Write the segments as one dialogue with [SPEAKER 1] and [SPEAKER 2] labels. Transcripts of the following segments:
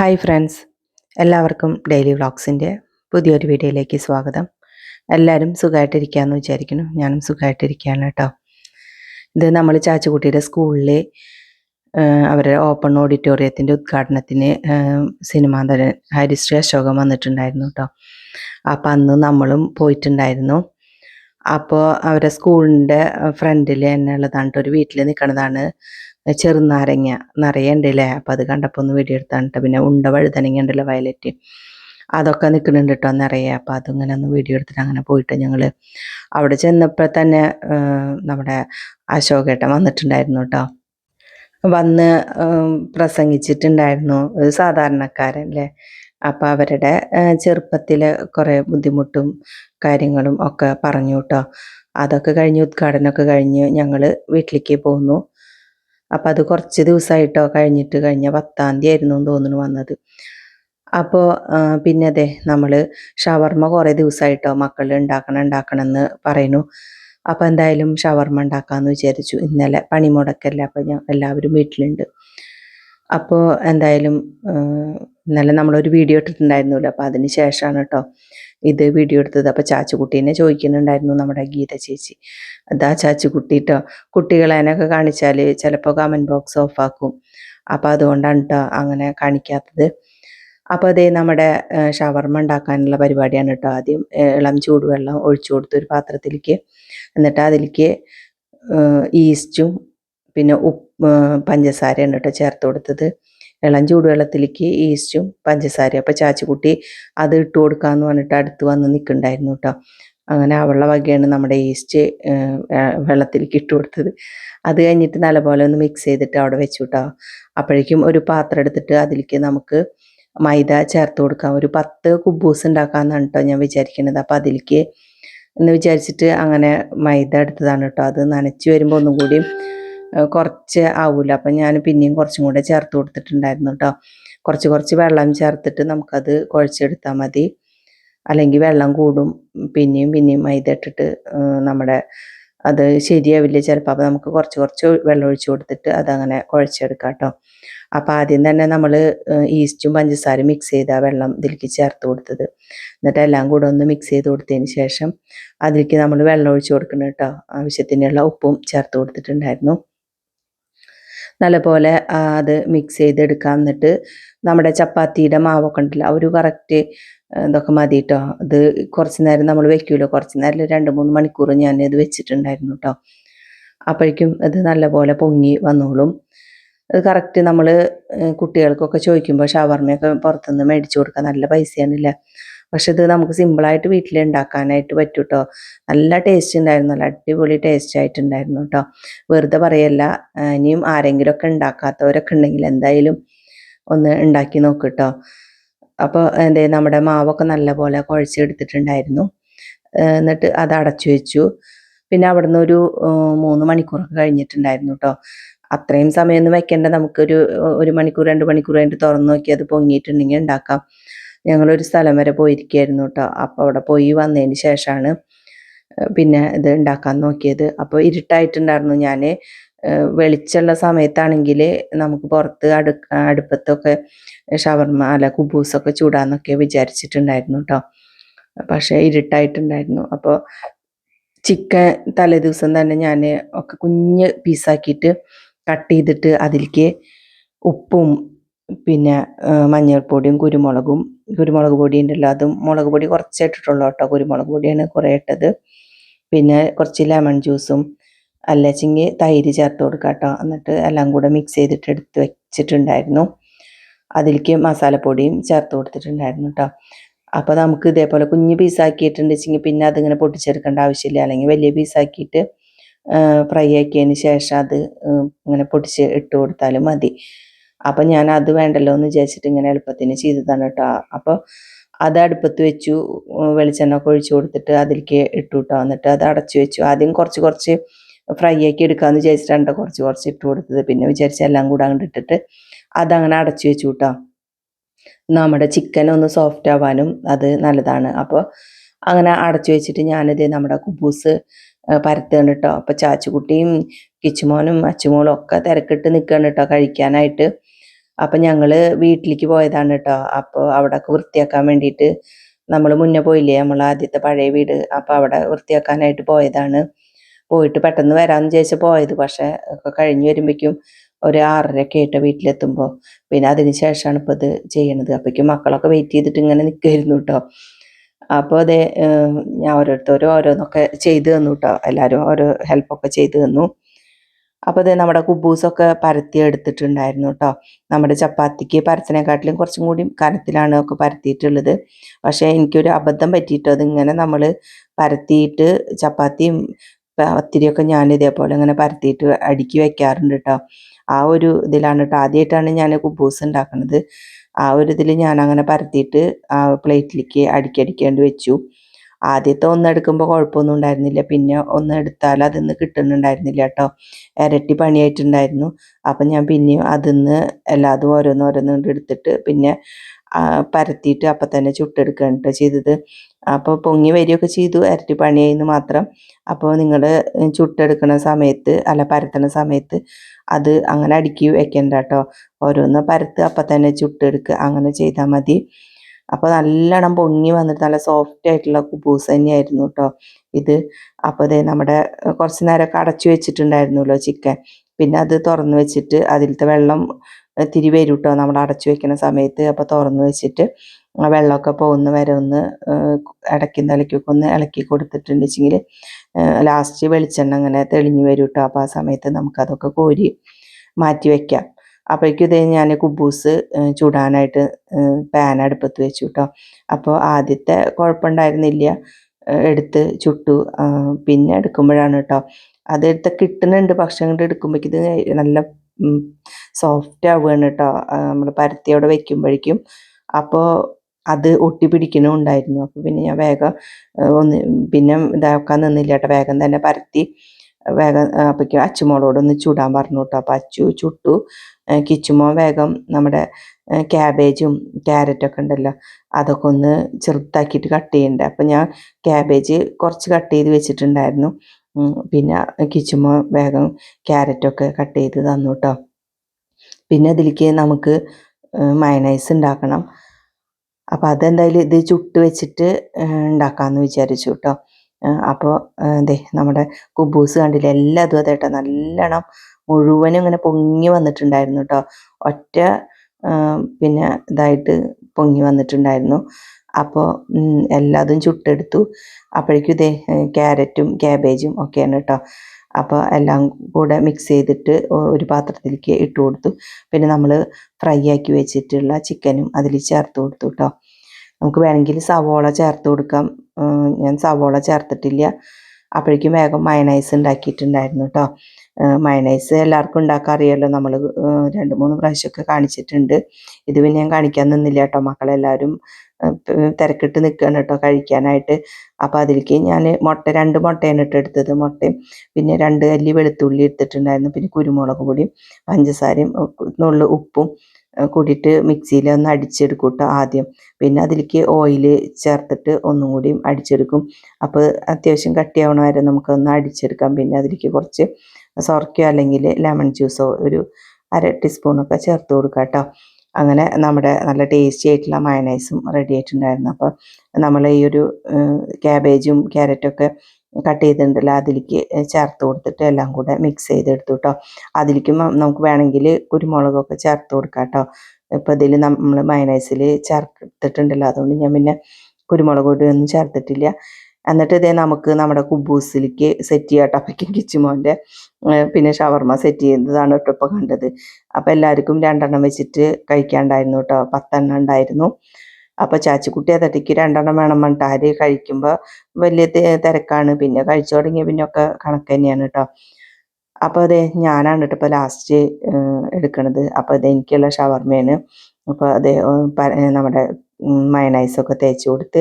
[SPEAKER 1] Hi friends എല്ലാവർക്കും daily വ്ളോഗ്സിന്റെ പുതിയൊരു വീഡിയോയിലേക്ക് സ്വാഗതം. എല്ലാവരും സുഖമായിട്ടിരിക്കുകയെന്ന് വിചാരിക്കുന്നു. ഞാനും സുഖമായിട്ടിരിക്കുകയാണ് കേട്ടോ. ഇത് നമ്മൾ ചാച്ചുകുട്ടിയുടെ സ്കൂളിലെ അവരുടെ ഓപ്പൺ ഓഡിറ്റോറിയത്തിന്റെ ഉദ്ഘാടനത്തിന് സിനിമാ നടൻ ഹരിശ്രീ അശോകൻ വന്നിട്ടുണ്ടായിരുന്നു കേട്ടോ. അപ്പോൾ അന്ന് നമ്മളും പോയിട്ടുണ്ടായിരുന്നു. അപ്പോൾ അവരുടെ സ്കൂളിന്റെ ഫ്രണ്ടിൽ എന്നുള്ളതാണ് ഒരു വീട്ടിൽ നിൽക്കുന്നതാണ് ചെറുനാരങ്ങ നിറയണ്ടല്ലേ അപ്പം അപ്പോൾ അത് കണ്ടപ്പോൾ ഒന്ന് ട്ടോ. പിന്നെ ഉണ്ട വഴുതനങ്ങ ഉണ്ടല്ലോ വയലറ്റ് അതൊക്കെ നിൽക്കുന്നുണ്ട് കേട്ടോ നിറയെ. അപ്പോൾ അതിങ്ങനെ ഒന്ന് വീഡിയോ എടുത്തിട്ട് അങ്ങനെ പോയിട്ട് ഞങ്ങൾ അവിടെ ചെന്നപ്പോൾ തന്നെ നമ്മുടെ അശോകേട്ടൻ വന്നിട്ടുണ്ടായിരുന്നു കേട്ടോ വന്ന് പ്രസംഗിച്ചിട്ടുണ്ടായിരുന്നു. ഒരു സാധാരണക്കാരൻ അല്ലേ അപ്പം അവരുടെ ചെറുപ്പത്തിലെ കുറേ ബുദ്ധിമുട്ടും കാര്യങ്ങളും ഒക്കെ പറഞ്ഞു കേട്ടോ അതൊക്കെ കഴിഞ്ഞ് ഉദ്ഘാടനമൊക്കെ കഴിഞ്ഞ് ഞങ്ങൾ വീട്ടിലേക്ക് പോന്നു. അപ്പം അത് കുറച്ച് ദിവസമായിട്ടോ കഴിഞ്ഞിട്ട് കഴിഞ്ഞ പത്താം തീയതി ആയിരുന്നു എന്ന് തോന്നുന്നു വന്നത്. അപ്പോൾ പിന്നെ അതെ നമ്മൾ ഷവർമ്മ കുറേ ദിവസമായിട്ടോ മക്കൾ ഉണ്ടാക്കണം ഉണ്ടാക്കണം എന്ന് പറയുന്നു. അപ്പോൾ എന്തായാലും ഷവർമ്മ ഉണ്ടാക്കാമെന്ന് വിചാരിച്ചു. ഇന്നലെ പണി പണിമുടക്കല്ല അപ്പോൾ ഞാൻ എല്ലാവരും വീട്ടിലുണ്ട്. അപ്പോൾ എന്തായാലും ഇന്നലെ നമ്മളൊരു വീഡിയോ ഇട്ടിട്ടുണ്ടായിരുന്നല്ലോ അപ്പോൾ അതിന് ശേഷമാണ് കേട്ടോ ഇത് വീഡിയോ എടുത്തത്. അപ്പോൾ ചാച്ചുകുട്ടീനെ ചോദിക്കുന്നുണ്ടായിരുന്നു നമ്മുടെ ഗീത ചേച്ചി. അതാ ചാച്ചുകുട്ടി കേട്ടോ കുട്ടികളതിനൊക്കെ കാണിച്ചാൽ ചിലപ്പോൾ കമന്റ് ബോക്സ് ഓഫാക്കും അപ്പോൾ അതുകൊണ്ടാണ് കേട്ടോ അങ്ങനെ കാണിക്കാത്തത്. അപ്പോൾ അതേ നമ്മുടെ ഷവർമ ഉണ്ടാക്കാനുള്ള പരിപാടിയാണ് കേട്ടോ ആദ്യം. ഇളം ചൂടുവെള്ളം ഒഴിച്ചു കൊടുത്തൊരു പാത്രത്തിലേക്ക്. എന്നിട്ട് അതിലേക്ക് ഈസ്റ്റും പിന്നെ ഉപ്പ് പഞ്ചസാരയാണ് കേട്ടോ ചേർത്ത് കൊടുത്തത്. ഇളം ചൂടുവെള്ളത്തിലേക്ക് ഈസ്റ്റും പഞ്ചസാരയും. അപ്പോൾ ചാച്ചിക്കുട്ടി അത് ഇട്ട് കൊടുക്കാമെന്ന് പറഞ്ഞിട്ട് അടുത്ത് വന്ന് നിൽക്കുന്നുണ്ടായിരുന്നു കേട്ടോ. അങ്ങനെ അവളുടെ വകയാണ് നമ്മുടെ ഈസ്റ്റ് വെള്ളത്തിലേക്ക് ഇട്ട് കൊടുത്തത്. അത് കഴിഞ്ഞിട്ട് നല്ലപോലെ ഒന്ന് മിക്സ് ചെയ്തിട്ട് അവിടെ വെച്ചു കേട്ടോ. അപ്പോഴേക്കും ഒരു പാത്രം എടുത്തിട്ട് അതിലേക്ക് നമുക്ക് മൈദ ചേർത്ത് കൊടുക്കാം. ഒരു പത്ത് കുബൂസ് ഉണ്ടാക്കാമെന്നാണ് കേട്ടോ ഞാൻ വിചാരിക്കുന്നത് അപ്പോൾ അതിലേക്ക് എന്ന് വിചാരിച്ചിട്ട് അങ്ങനെ മൈദ എടുത്തതാണ് കേട്ടോ. അത് നനച്ച് വരുമ്പോൾ ഒന്നും കൂടി കുറച്ച് ആവൂല. അപ്പം ഞാൻ പിന്നെയും കുറച്ചും കൂടെ ചേർത്ത് കൊടുത്തിട്ടുണ്ടായിരുന്നു കേട്ടോ കുറച്ച് കുറച്ച് വെള്ളം ചേർത്തിട്ട് നമുക്കത് കുഴച്ചെടുത്താൽ മതി. അല്ലെങ്കിൽ വെള്ളം കൂടും. പിന്നെയും പിന്നെയും മൈദ ഇട്ടിട്ട് നമ്മുടെ അത് ശരിയാവില്ല ചിലപ്പോൾ അപ്പോൾ നമുക്ക് കുറച്ച് കുറച്ച് വെള്ളം ഒഴിച്ചു കൊടുത്തിട്ട് അതങ്ങനെ കുഴച്ചെടുക്കാം കേട്ടോ അപ്പോൾ ആദ്യം തന്നെ നമ്മൾ ഈസ്റ്റും പഞ്ചസാരയും മിക്സ് ചെയ്ത വെള്ളം ഇതിലേക്ക് ചേർത്ത് കൊടുത്തത്. എന്നിട്ട് എല്ലാം കൂടെ ഒന്ന് മിക്സ് ചെയ്ത് കൊടുത്തതിന് ശേഷം അതിലേക്ക് നമ്മൾ വെള്ളം ഒഴിച്ചു കൊടുക്കണം കേട്ടോ ആവശ്യത്തിനുള്ള ഉപ്പും ചേർത്ത് കൊടുത്തിട്ടുണ്ടായിരുന്നു. നല്ലപോലെ അത് മിക്സ് ചെയ്തെടുക്കാം എന്നിട്ട് നമ്മുടെ ചപ്പാത്തിയുടെ മാവൊക്കെ ഉണ്ടല്ലോ ഒരു കറക്റ്റ് ഇതൊക്കെ മതി കേട്ടോ അത് കുറച്ച് നേരം നമ്മൾ വെക്കൂലോ? കുറച്ച് നേരം രണ്ട് മൂന്ന് മണിക്കൂർ ഞാൻ ഇത് വെച്ചിട്ടുണ്ടായിരുന്നു കേട്ടോ അപ്പോഴേക്കും ഇത് നല്ലപോലെ പൊങ്ങി വന്നോളും. അത് കറക്റ്റ് നമ്മൾ കുട്ടികൾക്കൊക്കെ ചോദിക്കുമ്പോൾ ഷവർമ്മയൊക്കെ പുറത്തുനിന്ന് മേടിച്ചു കൊടുക്കാൻ നല്ല പൈസയാണില്ല പക്ഷെ ഇത് നമുക്ക് സിമ്പിളായിട്ട് വീട്ടിൽ ഉണ്ടാക്കാനായിട്ട് പറ്റും കേട്ടോ നല്ല ടേസ്റ്റ് ഉണ്ടായിരുന്നു നല്ല അടിപൊളി ടേസ്റ്റ് ആയിട്ടുണ്ടായിരുന്നു കേട്ടോ വെറുതെ പറയല്ല. ഇനിയും ആരെങ്കിലും ആരെങ്കിലുമൊക്കെ ഉണ്ടാക്കാത്തവരൊക്കെ ഉണ്ടെങ്കിൽ എന്തായാലും ഒന്ന് ഉണ്ടാക്കി നോക്ക് കേട്ടോ അപ്പോൾ എന്തേ നമ്മുടെ മാവൊക്കെ നല്ലപോലെ കുഴച്ചെടുത്തിട്ടുണ്ടായിരുന്നു. എന്നിട്ട് അത് അടച്ചു വെച്ചു. പിന്നെ അവിടുന്ന് ഒരു മൂന്ന് മണിക്കൂറൊക്കെ കഴിഞ്ഞിട്ടുണ്ടായിരുന്നു കേട്ടോ അത്രയും സമയമൊന്നും വെക്കേണ്ട. നമുക്കൊരു ഒരു മണിക്കൂർ രണ്ട് മണിക്കൂർ കഴിഞ്ഞിട്ട് തുറന്നു നോക്കി അത് പൊങ്ങിയിട്ടുണ്ടെങ്കിൽ ഉണ്ടാക്കാം ഞങ്ങളൊരു സ്ഥലം വരെ പോയിരിക്കുകയായിരുന്നു കേട്ടോ അപ്പോൾ അവിടെ പോയി വന്നതിന് ശേഷമാണ് പിന്നെ ഇത് ഉണ്ടാക്കാൻ നോക്കിയത്. അപ്പോൾ ഇരുട്ടായിട്ടുണ്ടായിരുന്നു ഞാൻ വെളിച്ചമുള്ള സമയത്താണെങ്കിൽ നമുക്ക് പുറത്ത് അടു അടുപ്പത്തൊക്കെ ഷവർമ അല്ല കുബൂസൊക്കെ ചൂടാന്നൊക്കെ വിചാരിച്ചിട്ടുണ്ടായിരുന്നു കേട്ടോ പക്ഷേ ഇരുട്ടായിട്ടുണ്ടായിരുന്നു. അപ്പോൾ ചിക്കൻ തലേ ദിവസം തന്നെ ഞാൻ ഒക്കെ കുഞ്ഞ് പീസാക്കിയിട്ട് കട്ട് ചെയ്തിട്ട് അതിലേക്ക് ഉപ്പും പിന്നെ മഞ്ഞൾപ്പൊടിയും കുരുമുളകും കുരുമുളക് പൊടി ഉണ്ടല്ലോ അതും മുളക് പൊടി കുറച്ചേ ഇട്ടിട്ടുള്ളൂ കേട്ടോ കുരുമുളക് പൊടിയാണ് കുറേ ഇട്ടത് പിന്നെ കുറച്ച് ലെമൺ ജ്യൂസും അല്ലച്ചെങ്കിൽ തൈര് ചേർത്ത് കൊടുക്കുക കേട്ടോ എന്നിട്ട് എല്ലാം കൂടെ മിക്സ് ചെയ്തിട്ട് എടുത്ത് വെച്ചിട്ടുണ്ടായിരുന്നു. അതിലേക്ക് മസാലപ്പൊടിയും ചേർത്ത് കൊടുത്തിട്ടുണ്ടായിരുന്നു കേട്ടോ. അപ്പോൾ നമുക്ക് ഇതേപോലെ കുഞ്ഞ് പീസാക്കിയിട്ടുണ്ടെച്ചെങ്കിൽ പിന്നെ അതിങ്ങനെ പൊട്ടിച്ചെടുക്കേണ്ട ആവശ്യമില്ല. അല്ലെങ്കിൽ വലിയ പീസാക്കിയിട്ട് ഫ്രൈ ആക്കിയതിന് ശേഷം അത് ഇങ്ങനെ പൊട്ടിച്ച് ഇട്ട് കൊടുത്താലും മതി. അപ്പം ഞാൻ അത് വേണ്ടല്ലോ എന്ന് വിചാരിച്ചിട്ട് ഇങ്ങനെ എളുപ്പത്തിന് ചെയ്തതാണ് കേട്ടോ. അപ്പോൾ അത് അടുപ്പത്ത് വെച്ചു വെളിച്ചെണ്ണ ഒഴിച്ച് കൊടുത്തിട്ട് അതിലേക്ക് ഇട്ടു കേട്ടോ. എന്നിട്ട് അത് അടച്ചു വെച്ചു. ആദ്യം കുറച്ച് കുറച്ച് ഫ്രൈ ആക്കി എടുക്കാമെന്ന് വിചാരിച്ചിട്ടാണ് ട്ടോ കുറച്ച് കുറച്ച് ഇട്ട് കൊടുത്തത്. പിന്നെ വിചാരിച്ച എല്ലാം കൂടെ അങ്ങോട്ട് ഇട്ടിട്ട് അതങ്ങനെ അടച്ചു വെച്ചു കേട്ടോ. നമ്മുടെ ചിക്കൻ ഒന്ന് സോഫ്റ്റ് ആവാനും അത് നല്ലതാണ്. അപ്പോൾ അങ്ങനെ അടച്ചു വെച്ചിട്ട് ഞാനിത് നമ്മുടെ കുബൂസ് പരത്തുകയാണ് കേട്ടോ. അപ്പോൾ ചാച്ചുകുട്ടിയും കിച്ചുമോനും അച്ചുമോളും ഒക്കെ തിരക്കിട്ട് നിൽക്കുകയാണ് കേട്ടോ കഴിക്കാനായിട്ട്. അപ്പം ഞങ്ങൾ വീട്ടിലേക്ക് പോയതാണ് കേട്ടോ അപ്പോൾ അവിടെയൊക്കെ വൃത്തിയാക്കാൻ വേണ്ടിയിട്ട് നമ്മൾ മുന്നേ പോയില്ലേ? നമ്മൾ ആദ്യത്തെ പഴയ വീട്. അപ്പോൾ അവിടെ വൃത്തിയാക്കാനായിട്ട് പോയതാണ്. പോയിട്ട് പെട്ടെന്ന് വരാമെന്ന് വിചാരിച്ച് പോയത്. പക്ഷേ ഒക്കെ കഴിഞ്ഞ് വരുമ്പോഴേക്കും ഒരു ആറരയൊക്കെ ആയിട്ട് വീട്ടിലെത്തുമ്പോൾ പിന്നെ അതിന് ശേഷമാണ് ഇപ്പോൾ ഇത് ചെയ്യണത്. അപ്പോഴേക്കും മക്കളൊക്കെ വെയിറ്റ് ചെയ്തിട്ട് ഇങ്ങനെ നിൽക്കുമായിരുന്നു കേട്ടോ അപ്പോൾ അതെ ഞാൻ ഓരോരുത്തരും ഓരോന്നൊക്കെ ചെയ്തു തന്നു കേട്ടോ എല്ലാവരും ഓരോ ഹെൽപ്പൊക്കെ ചെയ്തു തന്നു. അപ്പോൾ അതെ നമ്മുടെ കുബൂസൊക്കെ പരത്തി എടുത്തിട്ടുണ്ടായിരുന്നു കേട്ടോ. നമ്മുടെ ചപ്പാത്തിക്ക് പരത്തിനെക്കാട്ടിലും കുറച്ചും കൂടി കനത്തിലാണ് ഒക്കെ പരത്തിയിട്ടുള്ളത്. പക്ഷേ എനിക്കൊരു അബദ്ധം പറ്റിയിട്ടോ? അതിങ്ങനെ നമ്മൾ പരത്തിയിട്ട് ചപ്പാത്തിയും പത്തിരിയൊക്കെ ഞാൻ ഇതേപോലെ ഇങ്ങനെ പരത്തിയിട്ട് അടുക്കി വെക്കാറുണ്ട് കേട്ടോ. ആ ഒരു ഇതിലാണ് കേട്ടോ. ആദ്യമായിട്ടാണ് ഞാൻ കുബൂസ് ഉണ്ടാക്കുന്നത് ആ ഒരു ഇതിൽ ഞാൻ അങ്ങനെ പരത്തിയിട്ട് ആ പ്ലേറ്റിലേക്ക് അടുക്കി അടിക്കേണ്ടി വെച്ചു. ആദ്യത്തെ ഒന്ന് എടുക്കുമ്പോൾ കുഴപ്പമൊന്നും ഉണ്ടായിരുന്നില്ല. പിന്നെ ഒന്ന് എടുത്താൽ അതിന്ന് കിട്ടുന്നുണ്ടായിരുന്നില്ല കേട്ടോ ഇരട്ടി പണിയായിട്ടുണ്ടായിരുന്നു. അപ്പം ഞാൻ പിന്നെയും അതിന്ന് എല്ലാതും ഓരോന്ന് ഓരോന്നും കൊണ്ട് എടുത്തിട്ട് പിന്നെ പരത്തിയിട്ട് അപ്പം തന്നെ ചുട്ടെടുക്കുകയാണ് കേട്ടോ ചെയ്തത്. അപ്പോൾ പൊങ്ങി വരികയൊക്കെ ചെയ്തു. ഇരട്ടി പണിയായിരുന്നു മാത്രം. അപ്പോൾ നിങ്ങൾ ചുട്ടെടുക്കുന്ന സമയത്ത് അല്ല പരത്തണ സമയത്ത് അത് അങ്ങനെ അടുക്കി വെക്കണ്ട കേട്ടോ ഓരോന്ന് പരത്ത് അപ്പം തന്നെ ചുട്ടെടുക്കുക അങ്ങനെ ചെയ്താൽ മതി. അപ്പോൾ നല്ലോണം പൊങ്ങി വന്നിട്ട് നല്ല സോഫ്റ്റ് ആയിട്ടുള്ള കുബൂസ് തന്നെയായിരുന്നു കേട്ടോ ഇത്. അപ്പോൾ ദേ നമ്മുടെ കുറച്ച് നേരമൊക്കെ അടച്ചു വെച്ചിട്ടുണ്ടായിരുന്നല്ലോ ചിക്കൻ. പിന്നെ അത് തുറന്നു വെച്ചിട്ട് അതിലത്തെ വെള്ളം തിരി വരും കേട്ടോ നമ്മൾ അടച്ചു വെക്കുന്ന സമയത്ത്. അപ്പോൾ തുറന്നു വെച്ചിട്ട് വെള്ളമൊക്കെ പോകുന്ന വരെ ഒന്ന് ഇടയ്ക്കും തലയ്ക്കൊക്കെ ഒന്ന് ഇളക്കി കൊടുത്തിട്ടുണ്ടെങ്കിൽ ലാസ്റ്റ് വെളിച്ചെണ്ണ അങ്ങനെ തെളിഞ്ഞു വരും കേട്ടോ അപ്പോൾ ആ സമയത്ത് നമുക്കതൊക്കെ കോരി മാറ്റി വെക്കാം. അപ്പോഴേക്കും ഇതേ ഞാൻ കുബൂസ് ചൂടാനായിട്ട് പാൻ അടുപ്പത്ത് വെച്ചു കേട്ടോ അപ്പോൾ ആദ്യത്തെ കുഴപ്പമുണ്ടായിരുന്നില്ല എടുത്ത് ചുട്ടു. പിന്നെ എടുക്കുമ്പോഴാണ് കേട്ടോ അതെടുത്ത് കിട്ടുന്നുണ്ട്. പക്ഷെ അങ്ങോട്ട് എടുക്കുമ്പോഴേക്കും നല്ല സോഫ്റ്റ് ആവുകയാണ് കേട്ടോ നമ്മൾ പരത്തി അവിടെ വെക്കുമ്പോഴേക്കും. അപ്പോൾ അത് ഒട്ടി പിടിക്കണുണ്ടായിരുന്നു അപ്പോൾ പിന്നെ ഞാൻ വേഗം ഒന്ന് പിന്നെ ഇതാക്കാൻ നിന്നില്ല കേട്ടോ വേഗം തന്നെ പരത്തി വേഗം അപ്പോഴേക്കും അച്ചുമോളോടൊന്ന് ചൂടാൻ പറഞ്ഞു കേട്ടോ അപ്പോൾ അച്ചു ചുട്ടു. കിച്ചുമോ വേഗം നമ്മുടെ ക്യാബേജും ക്യാരറ്റൊക്കെ ഉണ്ടല്ലോ അതൊക്കെ ഒന്ന് ചെറുതാക്കിയിട്ട് കട്ട് ചെയ്യണ്ടേ. അപ്പം ഞാൻ ക്യാബേജ് കുറച്ച് കട്ട് ചെയ്ത് വെച്ചിട്ടുണ്ടായിരുന്നു. പിന്നെ കിച്ചുമോൻ വേഗം ക്യാരറ്റൊക്കെ കട്ട് ചെയ്ത് തന്നു കേട്ടോ പിന്നെ അതിലേക്ക് നമുക്ക് മയനൈസ് ഉണ്ടാക്കണം. അപ്പോൾ അതെന്തായാലും ഇത് ചുട്ട് വെച്ചിട്ട് ഉണ്ടാക്കാമെന്ന് വിചാരിച്ചു കേട്ടോ. അപ്പോൾ ദേ നമ്മുടെ കുബൂസ് കണ്ടില്ല? എല്ലാതും അതേട്ടോ നല്ലോണം മുഴുവനും ഇങ്ങനെ പൊങ്ങി വന്നിട്ടുണ്ടായിരുന്നു കേട്ടോ ഒറ്റ പിന്നെ ഇതായിട്ട് പൊങ്ങി വന്നിട്ടുണ്ടായിരുന്നു. അപ്പോൾ എല്ലാതും ചുട്ടെടുത്തു. അപ്പോഴേക്കും ഇതേ ക്യാരറ്റും ക്യാബേജും ഒക്കെയാണ് കേട്ടോ അപ്പോൾ എല്ലാം കൂടെ മിക്സ് ചെയ്തിട്ട് ഒരു പാത്രത്തിലേക്ക് ഇട്ട് കൊടുത്തു. പിന്നെ നമ്മൾ ഫ്രൈ ആക്കി വെച്ചിട്ടുള്ള ചിക്കനും അതിൽ ചേർത്ത് കൊടുത്തു കേട്ടോ നമുക്ക് വേണമെങ്കിൽ സവോള ചേർത്ത് കൊടുക്കാം. ഞാൻ സവോള ചേർത്തിട്ടില്ല. അപ്പോഴേക്കും വേഗം മയനൈസ് ഉണ്ടാക്കിയിട്ടുണ്ടായിരുന്നു കേട്ടോ മയനൈസ് എല്ലാവർക്കും ഉണ്ടാക്കാൻ അറിയാമല്ലോ നമ്മൾ രണ്ട് മൂന്ന് പ്രാവശ്യമൊക്കെ കാണിച്ചിട്ടുണ്ട്. ഇത് പിന്നെ ഞാൻ കാണിക്കാൻ നിന്നില്ല കേട്ടോ മക്കളെല്ലാവരും തിരക്കിട്ട് നിൽക്കുകയാണ് കേട്ടോ കഴിക്കാനായിട്ട്. അപ്പോൾ അതിലേക്ക് ഞാൻ മുട്ട രണ്ട് മുട്ടയാണ് ഇട്ട് എടുത്തത് മുട്ടയും. പിന്നെ രണ്ട് അല്ലി വെളുത്തുള്ളി എടുത്തിട്ടുണ്ടായിരുന്നു. പിന്നെ കുരുമുളക് പൊടിയും പഞ്ചസാരയും നുള്ളു ഉപ്പും കൂടിയിട്ട് മിക്സിയിൽ ഒന്ന് അടിച്ചെടുക്കും കേട്ടോ ആദ്യം. പിന്നെ അതിലേക്ക് ഓയിൽ ചേർത്തിട്ട് ഒന്നും കൂടിയും അടിച്ചെടുക്കും. അപ്പോൾ അത്യാവശ്യം കട്ടിയാവണ വരെ നമുക്കൊന്ന് അടിച്ചെടുക്കാം. പിന്നെ അതിലേക്ക് കുറച്ച് സോർക്കയോ അല്ലെങ്കിൽ ലെമൺ ജ്യൂസോ ഒരു അര ടീസ്പൂണൊക്കെ ചേർത്ത് കൊടുക്കാം കേട്ടോ അങ്ങനെ നമ്മുടെ നല്ല ടേസ്റ്റി ആയിട്ടുള്ള മയണൈസും റെഡി ആയിട്ടുണ്ടായിരുന്നു. അപ്പോൾ നമ്മൾ ഈ ഒരു ക്യാബേജും ക്യാരറ്റൊക്കെ കട്ട് ചെയ്തിട്ടുണ്ടല്ലോ അതിലേക്ക് ചേർത്ത് കൊടുത്തിട്ട് എല്ലാം കൂടെ മിക്സ് ചെയ്തെടുത്തു കേട്ടോ അതിലേക്ക് നമുക്ക് വേണമെങ്കിൽ കുരുമുളകൊക്കെ ചേർത്ത് കൊടുക്കാം കേട്ടോ ഇപ്പോൾ ഇതിൽ നമ്മൾ മയണൈസിൽ ചേർത്തിട്ടുണ്ടല്ലോ അതുകൊണ്ട് ഞാൻ പിന്നെ കുരുമുളക് പൊടി ഒന്നും ചേർത്തിട്ടില്ല. എന്നിട്ട് ഇതേ നമുക്ക് നമ്മുടെ കുബൂസിലേക്ക് സെറ്റ് ചെയ്യാം കേട്ടോ അപ്പോഴേക്കും കിച്ചുമോന്റെ പിന്നെ ഷവർമ സെറ്റ് ചെയ്യുന്നതാണ് കേട്ടോ കണ്ടത്. അപ്പോൾ എല്ലാവർക്കും രണ്ടെണ്ണം വെച്ചിട്ട് കഴിക്കാണ്ടായിരുന്നു കേട്ടോ. പത്തെണ്ണം ഉണ്ടായിരുന്നു. അപ്പോൾ ചാച്ചിക്കുട്ടി അതട്ടിക്ക് രണ്ടെണ്ണം വേണം പറഞ്ഞിട്ട് കഴിക്കുമ്പോൾ വലിയ തിരക്കാണ്. പിന്നെ കഴിച്ചു തുടങ്ങിയ പിന്നെ ഒക്കെ കണക്ക് തന്നെയാണ് കേട്ടോ. അപ്പോൾ അതെ ഞാനാണ് കേട്ടോ ഇപ്പോൾ ലാസ്റ്റ് എടുക്കണത്. അപ്പോൾ അത് എനിക്കുള്ള ഷവർമയാണ് അപ്പോൾ അതെ നമ്മുടെ മയണൈസൊക്കെ തേച്ച് കൊടുത്ത്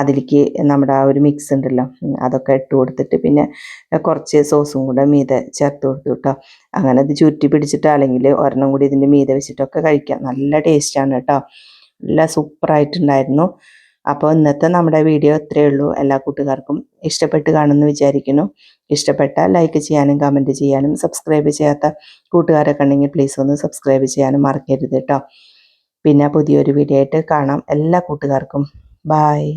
[SPEAKER 1] അതിലേക്ക് നമ്മുടെ ആ ഒരു മിക്സ് ഉണ്ടല്ലോ. അതൊക്കെ ഇട്ട് കൊടുത്തിട്ട് പിന്നെ കുറച്ച് സോസും കൂടെ മീതെ ചേർത്ത് കൊടുത്തു കേട്ടോ. അങ്ങനെ ഇത് ചുറ്റി പിടിച്ചിട്ട് അല്ലെങ്കിൽ ഒരെണ്ണം കൂടി ഇതിന്റെ മീതെ വെച്ചിട്ടൊക്കെ കഴിക്കാം. നല്ല ടേസ്റ്റാണ് കേട്ടോ. നല്ല സൂപ്പറായിട്ടുണ്ടായിരുന്നു അപ്പോൾ ഇന്നത്തെ നമ്മുടെ വീഡിയോ ഇത്രയേ ഉള്ളൂ. എല്ലാ കൂട്ടുകാർക്കും ഇഷ്ടപ്പെട്ട് കാണുമെന്ന് വിചാരിക്കുന്നു. ഇഷ്ടപ്പെട്ടാൽ ലൈക്ക് ചെയ്യാനും കമന്റ് ചെയ്യാനും സബ്സ്ക്രൈബ് ചെയ്യാത്ത കൂട്ടുകാരൊക്കെ ഉണ്ടെങ്കിൽ പ്ലീസ് ഒന്ന് സബ്സ്ക്രൈബ് ചെയ്യാനും മറക്കരുത് കേട്ടോ. പിന്നെ പുതിയൊരു വീഡിയോ ആയിട്ട് കാണാം എല്ലാ കൂട്ടുകാർക്കും. ബായ്